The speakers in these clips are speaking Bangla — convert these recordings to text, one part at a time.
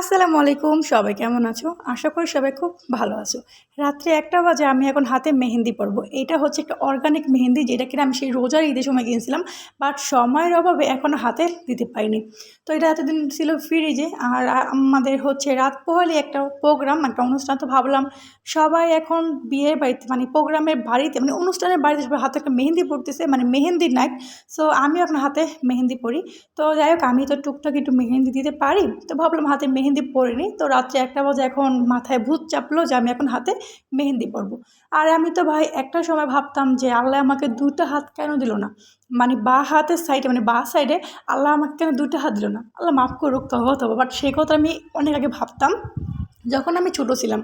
আসসালামু আলাইকুম, সবাই কেমন আছো? আশা করি সবাই খুব ভালো আছো। রাত্রে একটা বাজে আমি এখন হাতে মেহেন্দি পরবো। এটা হচ্ছে একটা অর্গানিক মেহেন্দি যেটা কিনা আমি সেই রোজার ঈদের সময় কিনেছিলাম বাট সময়ের অভাবে এখনও হাতে দিতে পারিনি। তো এটা এতদিন ছিল ফ্রিজে আর আমাদের হচ্ছে রাত পোহালে একটা প্রোগ্রাম একটা অনুষ্ঠান, তো ভাবলাম সবাই এখন বিয়ের বাড়িতে মানে প্রোগ্রামের বাড়িতে মানে অনুষ্ঠানের বাড়িতে সবাই হাতে একটা মেহেন্দি পড়তেছে মানে মেহেন্দি নাইট সো আমিও এখন হাতে মেহেন্দি পরি। তো যাই হোক, আমি তো টুকটাক একটু মেহেন্দি দিতে পারি, তো ভাবলাম হাতে মেহেন্দি পরিনি। তো রাত্রে একটা বাজে এখন মাথায় ভূত চাপলো যে আমি এখন হাতে মেহেন্দি পরবো। আর আমি তো ভাই একটা সময় ভাবতাম যে আল্লাহ আমাকে দুটো হাত কেন দিল না? মানে বা হাতের সাইডে মানে বা সাইডে আল্লাহ আমাকে কেন দুটো হাত দিল না? আল্লাহ মাফ করুক, তবে তবে। বাট সেই কথা আমি অনেক আগে ভাবতাম। যখন আমি ছোটো ছিলাম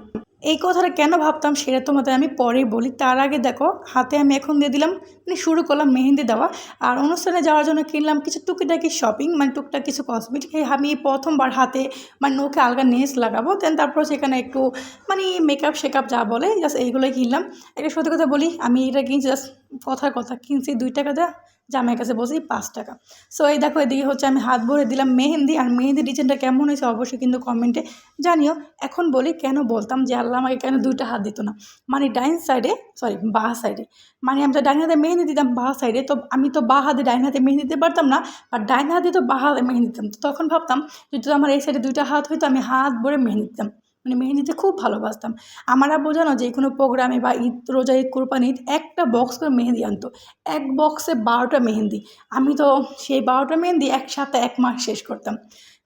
এই কথাটা কেন ভাবতাম সেটা তোমাদের আমি পরে বলি। তার আগে দেখো, হাতে আমি এখন দিয়ে দিলাম মানে শুরু করলাম মেহেন্দি দেওয়া। আর অনুষ্ঠানে যাওয়ার জন্য কিনলাম কিছু টুকিটাকি শপিং মানে টুকটাক কিছু কসমেটিক আমি প্রথমবার হাতে মানে নোকে আলগা নেস লাগাবো দেন তারপর সেখানে একটু মানে মেকআপ শেকআপ যা বলে জাস্ট এইগুলোই কিনলাম। এটা সত্যি কথা বলি, আমি এটা কিনছি জাস্ট কথার কথা, কিনছি দুই টাকা দেওয়া জামাইয়ের কাছে বসেই পাঁচ টাকা। সো এই দেখো, এদিকে হচ্ছে আমি হাত ভরে দিলাম মেহেন্দি, আর মেহেন্দি ডিজাইনটা কেমন হয়েছে অবশ্যই কিন্তু কমেন্টে জানিও। এখন বলি, কেন বলতাম যে আল্লাহ আমাকে কেন দুইটা হাত দিত না? মানে ডাইন সাইডে সরি বাঁ সাইডে মানে আমি তো ডাইন হাতে মেহেন্দি দিতাম, বাঁ সাইডে তো আমি তো বাঁ হাতে ডাইন হাতে মেহেন্দি দিতে পারতাম না আর ডাইন হাতে তো বাঁ হাতে মেহেন্দি দিতাম। তো তখন ভাবতাম, যদি আমার এই সাইডে দুইটা হাত হইতো, আমি হাত ভরে মেহেন্দি দিতাম। মানে মেহেন্দিতে খুব ভালোবাসতাম। আমার জানো যে, কোনো প্রোগ্রামে বা ঈদ, রোজা, ঈদ, কোরবানি, ঈদ, একটা বক্স করে মেহেন্দি আনতো। এক বক্সে বারোটা মেহেন্দি। আমি তো সেই বারোটা মেহেন্দি একসাথে এক মাস শেষ করতাম।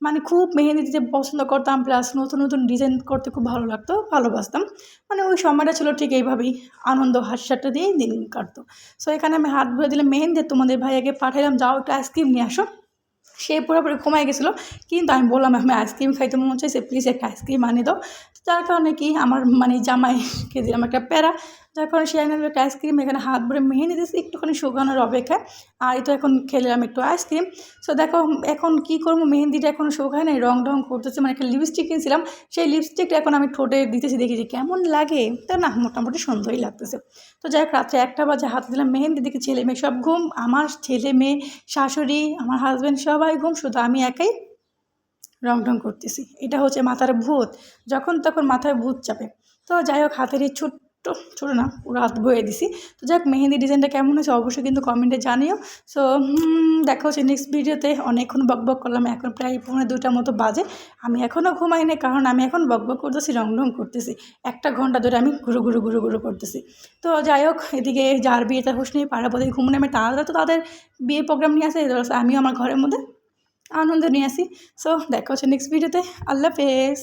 মানে খুব মেহেন্দি দিতে পছন্দ করতাম প্লাস নতুন নতুন ডিজাইন করতে খুব ভালো লাগতো, ভালোবাসতাম। মানে ওই সময়টা ছিল ঠিক এইভাবেই আনন্দ হাস্যাটা দিয়েই দিন কাটতো। সো এখানে আমি হাত ভরে দিলে মেহেন্দি তোমাদের ভাইয়াকে পাঠালাম যাও একটু আইসক্রিম নিয়ে আসো। সে পুরোপুরি ঘুমাই গেছিল। কিন্তু আমি বললাম, আমি আইসক্রিম খাইতে মন চাইছে প্লিজ একটা আইসক্রিম আনিয়ে দাও। যার কারণে কি আমার মানে জামাইকে দিলাম একটা প্যারা। কারণে সে আনলো একটা আইসক্রিম, এখানে হাত ভরে মেহেন্দি দিয়েছি, একটুখানি শুকানোর অপেক্ষায় আর এই তো এখন খেলাম একটু আইসক্রিম। সো দেখো, এখন কি করব? মেহেন্দিটা এখন শুকায় নাই, রং ঢং করতেছে মানে একটা লিপস্টিক কিনছিলাম। সেই লিপস্টিকটা এখন আমি ঠোঁটে দিতেছি দেখেছি কেমন লাগে। তা না, মোটামুটি সুন্দরই লাগতেছে। তো যাই হোক, রাত্রে একটা বাজে হাতে দিলাম মেহেন্দি, দেখে ছেলে মেয়ে সব ঘুম, আমার ছেলে মেয়ে, শাশুড়ি, আমার হাজব্যান্ড সবাই ঘুম, শুধু আমি একাই রং টং করতেছি। এটা হচ্ছে মাথার ভূত, যখন তখন মাথায় ভূত চাপে। তো যাই হোক, হাতের এই ছোট্ট ছোটো না পুরো হাত বয়ে দিছি। তো যাক, মেহেন্দি ডিজাইনটা কেমন হয়েছে অবশ্যই কিন্তু কমেন্টে জানিও। সো দেখা হচ্ছে নেক্সট ভিডিওতে অনেকক্ষণ বক বক করলাম, এখন প্রায় পৌনে দুটার মতো বাজে। আমি এখনও ঘুমাই ঘুমাইনি কারণ আমি এখন বক বক করতেছি, রং রং করতেছি। একটা ঘণ্টা ধরে আমি ঘুরু ঘুরু ঘুরু ঘুরু করতেছি। তো যাই হোক, এদিকে যার বিয়ে তার হুশ নেই, পাড়া পথে ঘুমনে আমি তারা তো তাদের বিয়ে প্রোগ্রাম নিয়ে আসে, আমিও আমার ঘরের মধ্যে আনন্দ নিয়ে আসি। সো দেখা হচ্ছে নেক্সট ভিডিওতে আল্লাহ হাফেজ।